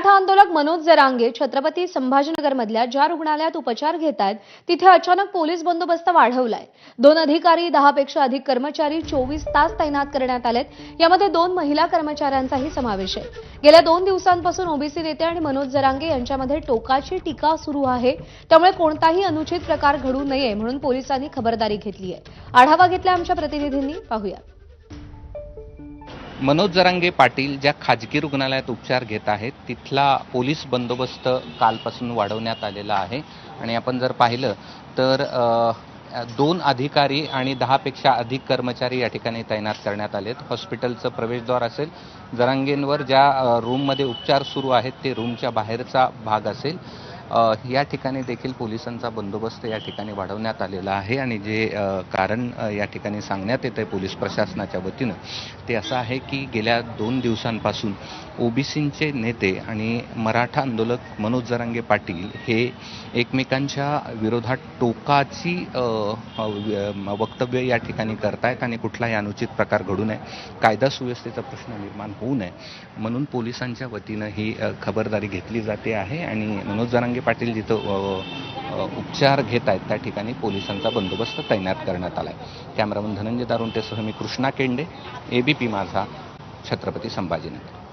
मराठा आंदोलक मनोज जरांगे छत्रपती संभाजीनगरमधल्या ज्या रुग्णालयात उपचार घेत आहेत तिथे अचानक पोलीस बंदोबस्त वाढवलाय. दोन अधिकारी दहापेक्षा अधिक कर्मचारी चोवीस तास तैनात करण्यात आलेत. यामध्ये दोन महिला कर्मचाऱ्यांचाही समावेश आहे. गेल्या दोन दिवसांपासून ओबीसी नेते आणि मनोज जरांगे यांच्यामध्ये टोकाची टीका सुरू आहे. त्यामुळे कोणताही अनुचित प्रकार घडू नये म्हणून पोलिसांनी खबरदारी घेतली आहे आढावा घेतला आमच्या प्रतिनिधींनी. पाहूया. मनोज जरांगे पाटील ज्या खाजगी रुग्णालयात उपचार घेत आहेत तिथला पोलीस बंदोबस्त कालपासून वाढवण्यात आलेला आहे. आणि आपण जर पाहिलं तर दोन अधिकारी आणि दहापेक्षा अधिक कर्मचारी या ठिकाणी तैनात करण्यात आलेत. हॉस्पिटलचं प्रवेशद्वार असेल जरांगेंवर ज्या रूममध्ये उपचार सुरू आहेत ते रूमच्या बाहेरचा भाग असेल. या ठिकाणी देखील पोलिसांचा बंदोबस्त या ठिकाणी वाढवण्यात आलेला आहे आणि जे कारण या ठिकाणी सांगण्यात येत आहे पोलीस प्रशासनाच्या वतीनं ते असं आहे की गेल्या दोन दिवसांपासून ओबीसींचे नेते आणि मराठा आंदोलक मनोज जरांगे पाटील हे एकमेकांच्या विरोधात टोकाची वक्तव्य या ठिकाणी करतायत आणि कुठलाही अनुचित प्रकार घडू नये कायदा सुव्यवस्थेचा प्रश्न निर्माण होऊ नये म्हणून पोलिसांच्या वतीनं ही खबरदारी घेतली जाते आहे आणि मनोज जरांगे पाटील जिथं उपचार घेत आहेत त्या ठिकाणी पोलिसांचा बंदोबस्त तैनात करण्यात आला आहे कॅमेरामन धनंजय दारुंटेसह मी Krishna Kende A B P Majha Chhatrapati Sambhajinagar.